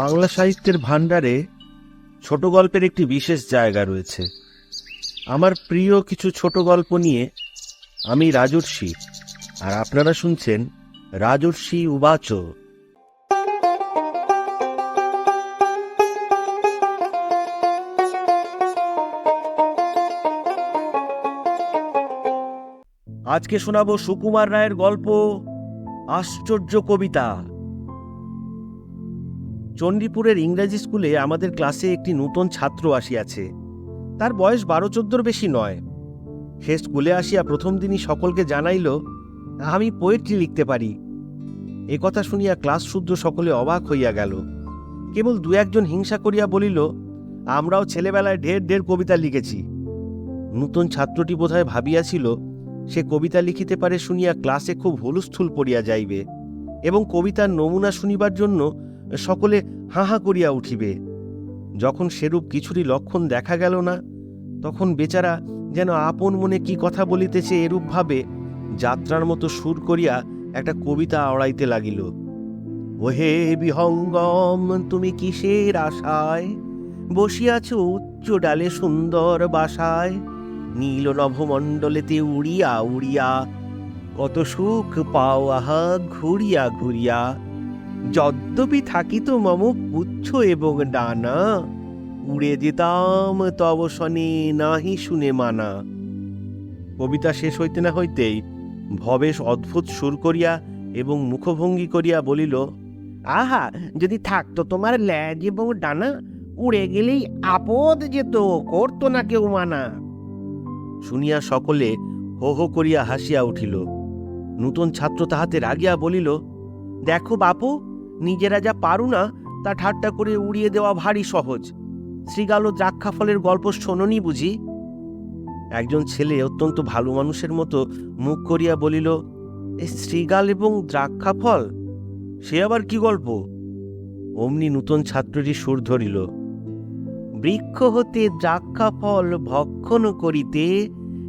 বাংলা সাহিত্যের ভাণ্ডারে ছোট গল্পের একটি বিশেষ জায়গা রয়েছে। আমার প্রিয় কিছু ছোট গল্প নিয়ে আমি রাজর্ষি, আর আপনারা শুনছেন রাজর্ষি উবাচ। আজকে শোনাবো সুকুমার রায়ের গল্প, আশ্চর্য কবিতা। চণ্ডীপুরের ইংরেজি স্কুলে আমাদের ক্লাসে একটি নূতন ছাত্র আসিয়াছে। তার বয়স বারো চোদ্দোর বেশি নয়। সে স্কুলে আসিয়া প্রথম দিনই সকলকে জানাইল, আমি পোয়েট্রি লিখতে পারি। এ কথা শুনিয়া ক্লাস শুদ্ধ সকলে অবাক হইয়া গেল। কেবল দু একজন হিংসা করিয়া বলিল, আমরাও ছেলেবেলায় ঢের ঢের কবিতা লিখেছি। নূতন ছাত্রটি বোধহয় ভাবিয়াছিল, সে কবিতা লিখিতে পারে শুনিয়া ক্লাসে খুব হুলস্থুল পড়িয়া যাইবে এবং কবিতার নমুনা শুনিবার জন্য সকলে হাঁ হাঁ করিয়া উঠিবে। যখন সেরূপ কিছুরই লক্ষণ দেখা গেল না, তখন বেচারা যেন আপন মনে কি কথা বলিতেছে এরূপ ভাবে যাত্রার মতো সুর করিয়া একটা কবিতা আওড়াইতে লাগিল। ওহে বিহঙ্গম, তুমি কিসের আশায়? বসিয়াছ উচ্চ ডালে সুন্দর বাসায়। নীল নভমণ্ডলেতে উড়িয়া উড়িয়া, কত সুখ পাও আহা ঘুরিয়া ঘুরিয়া। যদ্যপি থাকিত মম পুচ্ছ এবং ডানা, উড়ে যেতাম তব শনে নাহি শুনে মানা। কবিতা শেষ হইতে না হইতেই ভবেশ অদ্ভুত সুর করিয়া এবং মুখভঙ্গি করিয়া বলিল, আহা, যদি থাকতো তোমার ল্যাজ এবং ডানা, উড়ে গেলেই আপদ যেত, করতো না কেউ মানা। শুনিয়া সকলে হো হো করিয়া হাসিয়া উঠিল। নূতন ছাত্র তাহাতে রাগিয়া বলিল, দেখো বাপু নিজেরা যা পারু না, তা ঠাট্টা করে উড়িয়ে দেওয়া ভারী সহজ। শ্রীগাল ও দ্রাক্ষা ফলের গল্প শোনি বুঝি? একজন ছেলে অত্যন্ত ভালো মানুষের মতো মুখ করিয়া বলিল, এ শ্রীগাল এবং দ্রাক্ষাফল? সে আবার কি গল্প? অমনি নূতন ছাত্রটি সুর ধরিল, বৃক্ষ হতে দ্রাক্ষাফল ভক্ষণ করিতে,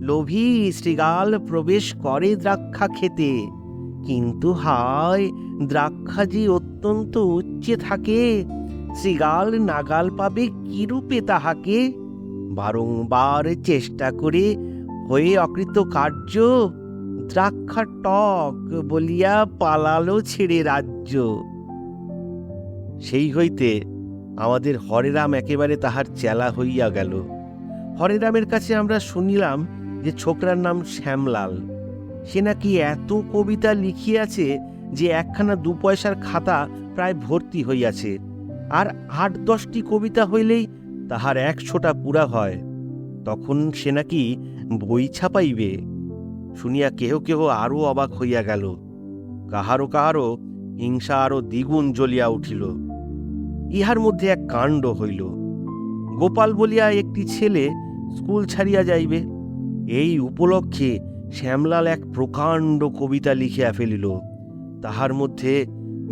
লোভী শ্রীগাল প্রবেশ করে দ্রাক্ষা খেতে। কিন্তু হায় দ্রাক্ষা যে অত্যন্ত উচ্চে থাকে। শ্রীগাল নাগাল পাবে কিরূপে তাহাকে? বারংবার চেষ্টা করে হয়ে অকৃত কার্য, দ্রাক্ষা টক বলিয়া পালালো ছেড়ে রাজ্য। সেই হইতে আমাদের হরেরাম একেবারে তাহার চেলা হইয়া গেল। হরেরামের কাছে আমরা শুনিলাম যে ছোকরার নাম শ্যামলাল। সে নাকি এত কবিতা লিখিয়াছে যে একখানা দু পয়সার খাতা প্রায় ভর্তি হইয়াছে। আর আট দশটি কবিতা হইলেই তাহার একশোটা পুরা হয়। তখন সে নাকি বই ছাপাইবে। শুনিয়া কেহ কেহ আরও অবাক হইয়া গেল। কাহারও কাহারও হিংসা আরও দ্বিগুণ জ্বলিয়া উঠিল। ইহার মধ্যে এক কাণ্ড হইল। গোপাল বলিয়া একটি ছেলে স্কুল ছাড়িয়া যাইবে। এই উপলক্ষে শ্যামলাল এক প্রকাণ্ড কবিতা লিখিয়া ফেলিল। তাহার মধ্যে,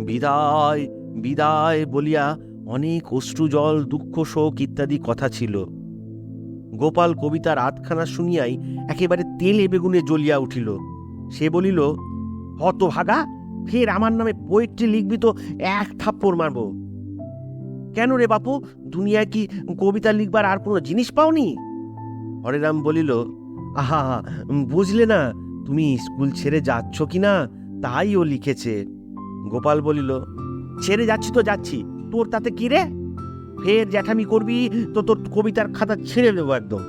বিদায় বিদায় বলিয়া অনেক অশ্রুজল, দুঃখ, শোক ইত্যাদি কথা ছিল। গোপাল কবিতার আধখানা শুনিয়াই একেবারে তেলে বেগুনে জ্বলিয়া উঠিল। সে বলিল, হতভাগা, ফের আমার নামে পোয়েট্রি লিখবি তো এক থাপ্পড় মারব। কেন রে বাপু, দুনিয়ায় কি কবিতা লিখবার আর কোনো জিনিস পাওনি? হরেরাম বলিল আহা বুঝলে না, তুমি স্কুল ছেড়ে যাচ্ছ কি না, তাই ও লিখেছে। গোপাল বলিল, ছেড়ে যাচ্ছি তো যাচ্ছি, তোর তাতে কি রে? ফের জ্যাঠামি করবি, তো তোর কবিতার খাতা ছেড়ে দেবো একদম।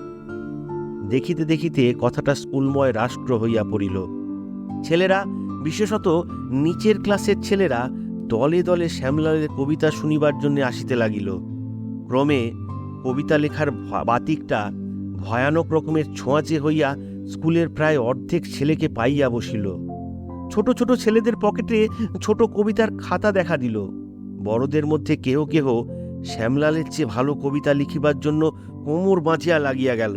দেখিতে দেখিতে কথাটা স্কুলময় রাষ্ট্র হইয়া পড়িল। ছেলেরা, বিশেষত নিচের ক্লাসের ছেলেরা, দলে দলে শ্যামলালের কবিতা শুনিবার জন্য আসিতে লাগিল। ক্রমে কবিতা লেখার বাতিকটা ভয়ানক রকমের ছোঁয়াচে হইয়া স্কুলের প্রায় অর্ধেক ছেলেকে পাইয়া বসিল। ছোট ছোট ছেলেদের পকেটে ছোট কবিতার খাতা দেখা দিল। বড়দের মধ্যে কেহ কেহ শ্যামলালের চেয়ে ভালো কবিতা লিখিবার জন্য কোমর বাঁচিয়া লাগিয়া গেল।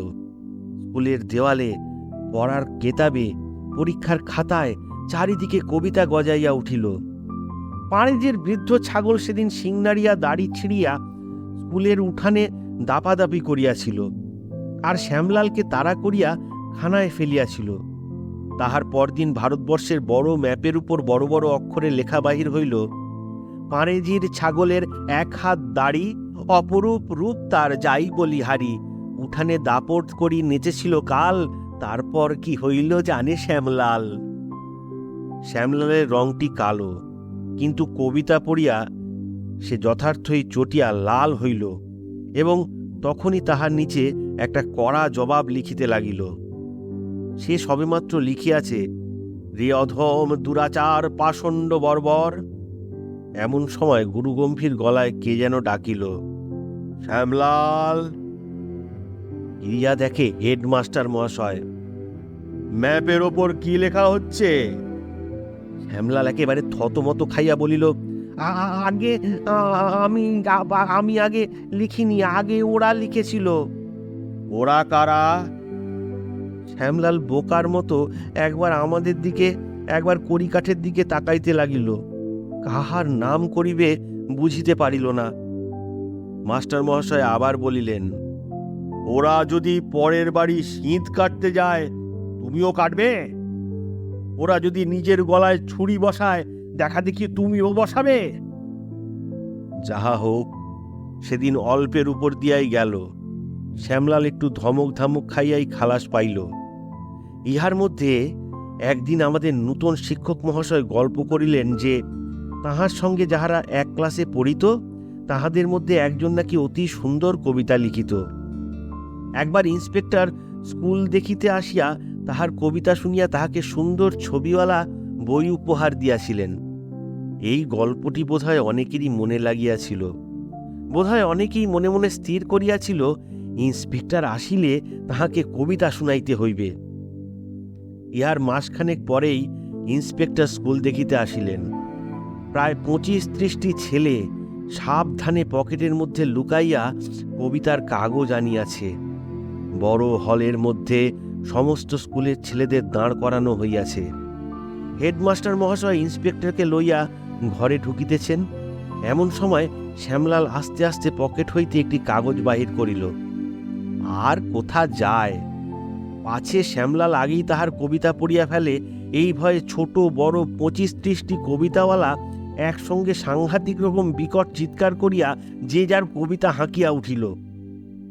স্কুলের দেওয়ালে পড়ার কেতাবে পরীক্ষার খাতায় চারিদিকে কবিতা গজাইয়া উঠিল। পাড়েজের বৃদ্ধ ছাগল সেদিন সিংনারিয়া দাড়ি ছিঁড়িয়া স্কুলের উঠানে দাপাদাপি করিয়াছিল। আর শ্যামলালকে তাড়া করিয়া খানায় ফেলিয়াছিল। তাহার পরদিন ভারতবর্ষের বড় ম্যাপের উপর বড় বড় অক্ষরে লেখা বাহির হইল পাড়েজির ছাগলের এক হাত দাড়ি অপরূপ রূপ তার যাই বলি হারি, উঠানে দাপট করি নেচেছিল কাল, তারপর কি হইল জানে শ্যামলাল? শ্যামলালের রংটি কালো, কিন্তু কবিতা পড়িয়া সে যথার্থই চটিয়া লাল হইল এবং তখনই তাহার নিচে একটা কড়া জবাব লিখিতে লাগিল। সে সবেমাত্র লিখিয়াছে রে অধম দুরাচার পাষণ্ড বর্বর। এমন সময় গুরুগম্ভীর গলায় কে যেন ডাকিল, শ্যামলাল! ইরিয়া দেখে হেডমাস্টার মহাশয়, ম্যাপের ওপর কি লেখা হচ্ছে? শ্যামলাল একেবারে থতমত খাইয়া বলিল, "আ- আ- আগে আমি আমি আগে লিখিনি, আগে ওরা লিখেছিল। ওরা কারা? শ্যামলাল বোকার মতো একবার আমাদের দিকে, একবার কড়িকাঠের দিকে তাকাইতে লাগিল। কাহার নাম করিবে বুঝিতে পারিল না। মাস্টার মহাশয় আবার বলিলেন, ওরা যদি পরের বাড়ি শীত কাটতে যায়, তুমিও কাটবে? ওরা যদি নিজের গলায় ছুরি বসায়, দেখা দেখি তুমিও বসাবে? যাহা হোক, সেদিন অল্পের উপর দিয়াই গেল। শ্যামলাল একটু ধমক ধামক খাইয়াই খালাস পাইল। ইহার মধ্যে একদিন আমাদের নূতন শিক্ষক মহাশয় গল্প করিলেন যে, তাহার সঙ্গে যাহারা এক ক্লাসে পড়িত, তাহাদের মধ্যে একজন নাকি অতি সুন্দর কবিতা লিখিত। একবার ইন্সপেক্টর স্কুল দেখিতে আসিয়া তাহার কবিতা শুনিয়া তাহাকে সুন্দর ছবিওয়ালা বই উপহার দিয়াছিলেন। এই গল্পটি বোধহয় অনেকেরই মনে লাগিয়াছিল। বোধহয় অনেকেই মনে মনে স্থির করিয়াছিল ইন্সপেক্টর আসিলে তাহাকে কবিতা শুনাইতে হইবে। ইহার মাসখানেক পরেই ইন্সপেক্টর স্কুল দেখিতে আসিলেন। প্রায় পঁচিশ ত্রিশটি ছেলে সাবধানে পকেটের মধ্যে লুকাইয়া কবিতার কাগজ আনিয়াছে। বড় হলের মধ্যে সমস্ত স্কুলের ছেলেদের দাঁড় করানো হইয়াছে। হেডমাস্টার মহাশয় ইন্সপেক্টরকে লইয়া ঘরে ঢুকিতেছেন। এমন সময় শ্যামলাল আস্তে আস্তে পকেট হইতে একটি কাগজ বাহির করিল। আর কোথা যায়? পাছে শ্যামলাল আগেই তাহার কবিতা পড়িয়া ফেলে। এই ভয়ে ছোট, বড় পঁচিশ ত্রিশটি কবিতাওয়ালা একসঙ্গে সাংঘাতিক রকম বিকট চিৎকার করিয়া যে যার কবিতা হাঁকিয়া উঠিল।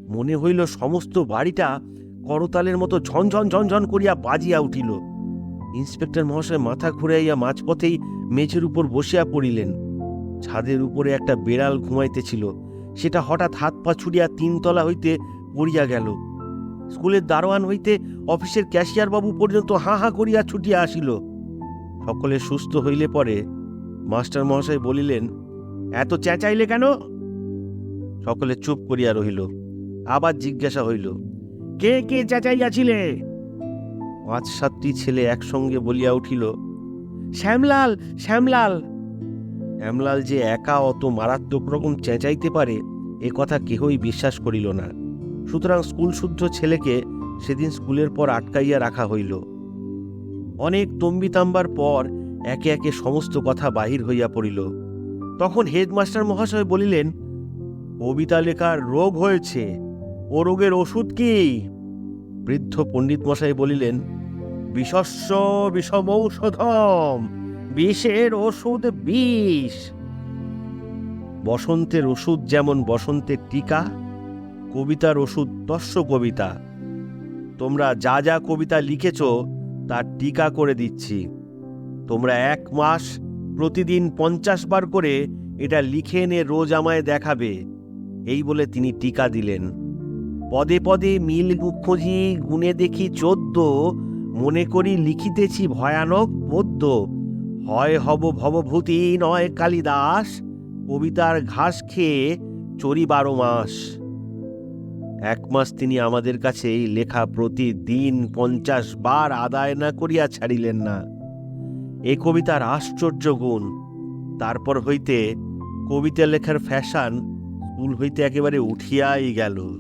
মনে হইল সমস্ত বাড়িটা করতালের মতো ঝনঝন ঝনঝন করিয়া বাজিয়া উঠিল। ইন্সপেক্টর মহাশয় মাথা ঘুরাইয়া মাঝপথেই মেঝের উপর বসিয়া পড়িলেন। ছাদের উপরে একটা বেড়াল ঘুমাইতেছিল। সেটা হঠাৎ হাত পা ছুড়িয়া তিনতলা হইতে পড়িয়া গেল। স্কুলের দারোয়ান হইতে অফিসের ক্যাশিয়ার বাবু পর্যন্ত হাঁ হাঁ করিয়া ছুটিয়া আসিল। সকলে সুস্থ হইলে পরে মাস্টার মহাশয় বলিলেন, এত চেঁচাইলে কেন? সকলে চুপ করিয়া রহিল। আবার জিজ্ঞাসা হইল, কে কে চেঁচাইয়াছিলে? পাঁচ সাতটি ছেলে একসঙ্গে বলিয়া উঠিল, শ্যামলাল শ্যামলাল। শ্যামলাল যে একা অত মারাত্মক রকম চেঁচাইতে পারে, এ কথা কেহই বিশ্বাস করিল না। সুতরাং স্কুল শুদ্ধ ছেলেকে সেদিন স্কুলের পর আটকাইয়া রাখা হইল। অনেক তম্বিতাম্বার পর একে একে সমস্ত কথা বাহির হইয়া পড়িল। তখন হেডমাস্টার মহাশয় বলিলেন, কবিতা লেখার রোগ হয়েছে, ও রোগের ওষুধ কি? বৃদ্ধ পণ্ডিত মশাই বলিলেন বিষস্য বিষমৌষধম বিষের ওষুধ বিষ। বসন্তের ওষুধ যেমন বসন্তের টিকা কবিতার ওষুধ তস্য কবিতা। তোমরা যা যা কবিতা লিখেছ, তার টিকা করে দিচ্ছি। তোমরা এক মাস প্রতিদিন পঞ্চাশ বার করে এটা লিখে এনে রোজ আমায় দেখাবে। এই বলে তিনি টিকা দিলেন। পদে পদে মিল খুঁজি গুনে দেখি চোদ্দ, মনে করি লিখিতেছি ভয়ানক পদ্য। হয় হব ভবভূতি, নয় কালিদাস, কবিতার ঘাস খেয়ে চরি বারো মাস। এক মাস তিনি আমাদের কাছে এই লেখা প্রতিদিন পঞ্চাশ বার আদায় না করিয়া ছাড়িলেন না। এ কবিতার আশ্চর্য গুণ। তারপর হইতে কবিতা লেখার ফ্যাশন স্কুল হইতে একেবারে উঠিয়াই গেল।